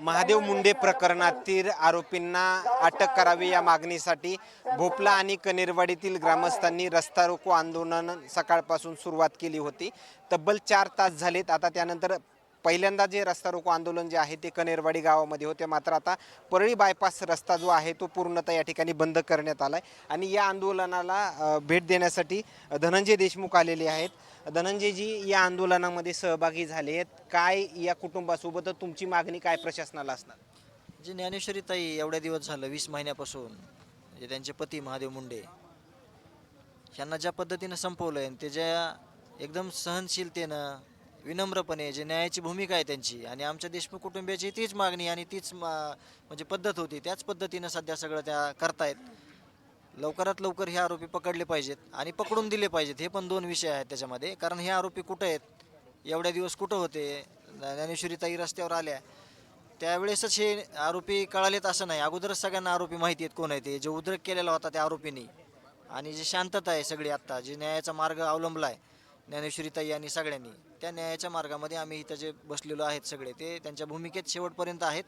महादेव मुंडे प्रकरणातील आरोपींना अटक करावी या मागणीसाठी भोपला आणि कनेरवाडीतील ग्रामस्थांनी रस्ता रोको आंदोलन सकाळपासून सुरुवात केली होती. तब्बल चार तास झालेत. आता त्यानंतर पहिल्यांदा जे रस्ता रोको आंदोलन जे आहे ते कनेरवाडी गावामध्ये होते. मात्र आता परळी बायपास रस्ता जो आहे तो पूर्णतः या ठिकाणी बंद करण्यात आला आहे आणि या आंदोलनाला भेट देण्यासाठी धनंजय देशमुख आलेले आहेत. धनंजयजी या आंदोलनामध्ये सहभागी झाले आहेत. काय या कुटुंबासोबत तुमची मागणी काय प्रशासनाला असणार? जे ज्ञानेश्वरी ताई एवढ्या दिवस झालं वीस महिन्यापासून म्हणजे त्यांचे पती महादेव मुंडे यांना ज्या पद्धतीनं संपवलं आहे ते ज्या एकदम सहनशीलतेनं विनम्रपणे जे न्यायाची भूमिका आहे त्यांची आणि आमच्या देशमुख कुटुंबियाची तीच मागणी आणि तीच मा- म्हणजे पद्धत होती त्याच पद्धतीनं सध्या सगळं त्या करतायत. लवकरात लवकर हे आरोपी पकडले पाहिजेत आणि पकडून दिले पाहिजेत हे पण दोन विषय आहेत त्याच्यामध्ये. कारण हे आरोपी कुठं आहेत? एवढ्या दिवस कुठं होते? ज्ञानेश्वरी ताई रस्त्यावर आल्या. त्यावेळेसच हे आरोपी कळालेत असं नाही. अगोदरच सगळ्यांना आरोपी माहिती आहेत कोण आहे ते. जे उद्रेक केलेला होता त्या आरोपींनी. आणि जी शांतता आहे सगळी आत्ता जे न्यायाचा मार्ग अवलंबला आहे. ज्ञानेश्वरीताई आणि सगळ्यांनी. त्या न्यायाच्या मार्गामध्ये आम्ही इथं जे बसलेलो आहेत सगळे ते त्यांच्या भूमिकेत शेवटपर्यंत आहेत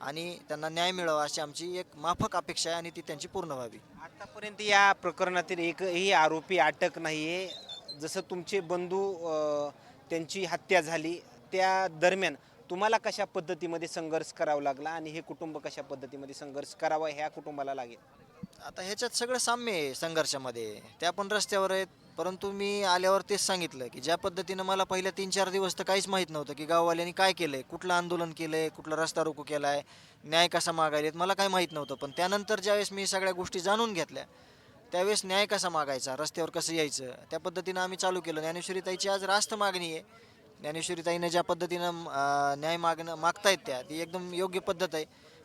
आणि त्यांना न्याय मिळावा अशी आमची एक माफक अपेक्षा आहे आणि ती त्यांची पूर्ण व्हावी. आतापर्यंत या प्रकरणातील एकही आरोपी अटक नाहीये. जसं तुमचे बंधू त्यांची हत्या झाली त्या दरम्यान तुम्हाला कशा पद्धतीमध्ये संघर्ष करावा लागला आणि हे कुटुंब कशा पद्धतीमध्ये संघर्ष करावा ह्या कुटुंबाला लागेल? आता ह्याच्यात सगळं साम्य आहे संघर्षामध्ये. त्या पण रस्त्यावर आहेत परंतु मी आल्यावर तेच सांगितलं की ज्या पद्धतीनं मला पहिल्या तीन चार दिवस तर काहीच माहीत नव्हतं की गाववाल्यांनी काय केलंय कुठलं आंदोलन केलंय कुठला रस्ता रोको केलाय न्याय कसा मागायलेत मला काय माहीत नव्हतं. पण त्यानंतर ज्यावेळेस मी सगळ्या गोष्टी जाणून घेतल्या त्यावेळेस न्याय कसा मागायचा रस्त्यावर कसं यायचं त्या पद्धतीनं आम्ही चालू केलं. ज्ञानेश्वरी ताईची आज रास्त मागणी आहे. ज्ञानेश्वरी ताईनं ज्या पद्धतीनं न्याय मागणं मागतायत त्या ती एकदम योग्य पद्धत आहे.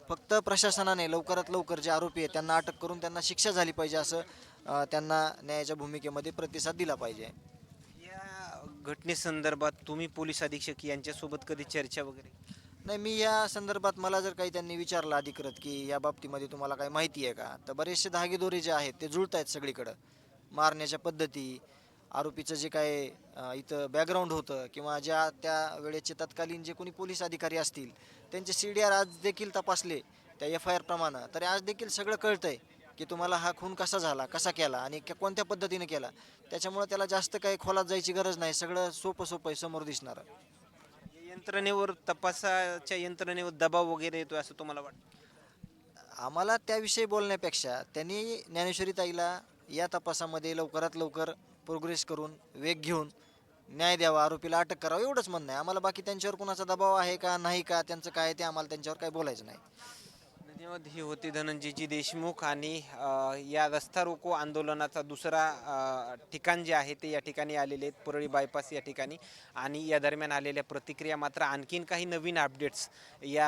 फक्त प्रशासनाने लवकरात लवकर जे आरोपी आहेत त्यांना अटक करून त्यांना शिक्षा झाली पाहिजे असं त्यांना न्यायाच्या भूमिकेमध्ये प्रतिसाद दिला पाहिजे. या घटनेसंदर्भात तुम्ही पोलीस अधीक्षक यांच्यासोबत कधी चर्चा वगैरे नाही मी या संदर्भात मला जर काही त्यांनी विचारलं अधिकृत की या बाबतीमध्ये तुम्हाला काही माहिती आहे का तर बरेचसे धागेदोरे जे आहेत ते जुळत आहेत सगळीकडं. मारण्याच्या पद्धती आरोपीचं जे काय इथं बॅकग्राऊंड होतं किंवा ज्या त्या वेळेचे तत्कालीन जे कोणी पोलीस अधिकारी असतील त्यांचे सी डी आर आज देखील तपासले त्या एफ आय आर प्रमाणे. तर आज देखील सगळं कळतंय की तुम्हाला हा खून कसा झाला कसा केला आणि कोणत्या पद्धतीने केला. त्याच्यामुळे त्याला जास्त काही खोलात जायची गरज नाही सगळं सोपं सोपं आहे समोर दिसणार. यंत्रणेवर तपासाच्या यंत्रणेवर दबाव वगैरे येतो असं तुम्हाला वाटतं? आम्हाला त्याविषयी बोलण्यापेक्षा त्यांनी ज्ञानेश्वरी ताईला या तपासामध्ये लवकरात लवकर प्रोग्रेस करून वेग घेऊन न्याय द्यावा आरोपीला अटक करावं एवढंच म्हणणं आहे. आम्हाला बाकी त्यांच्यावर कुणाचा दबाव आहे का नाही का त्यांचं काय आहे ते आम्हाला त्यांच्यावर काही बोलायचं नाही. धन्यवाद. ही होती धनंजयजी देशमुख आणि या रस्ता रोको आंदोलनाचा दुसरा ठिकाण जे आहे ते या ठिकाणी आलेले आहेत. परळी बायपास या ठिकाणी. आणि या दरम्यान आलेल्या प्रतिक्रिया मात्र आणखीन काही नवीन अपडेट्स या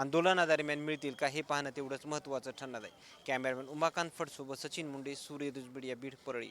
आंदोलनादरम्यान मिळतील का हे पाहणं तेवढंच महत्त्वाचं ठरणार आहे. कॅमेरामॅन उमाकांत फडसोबत सचिन मुंडे सूर्य दुजबीड या बीड परळी.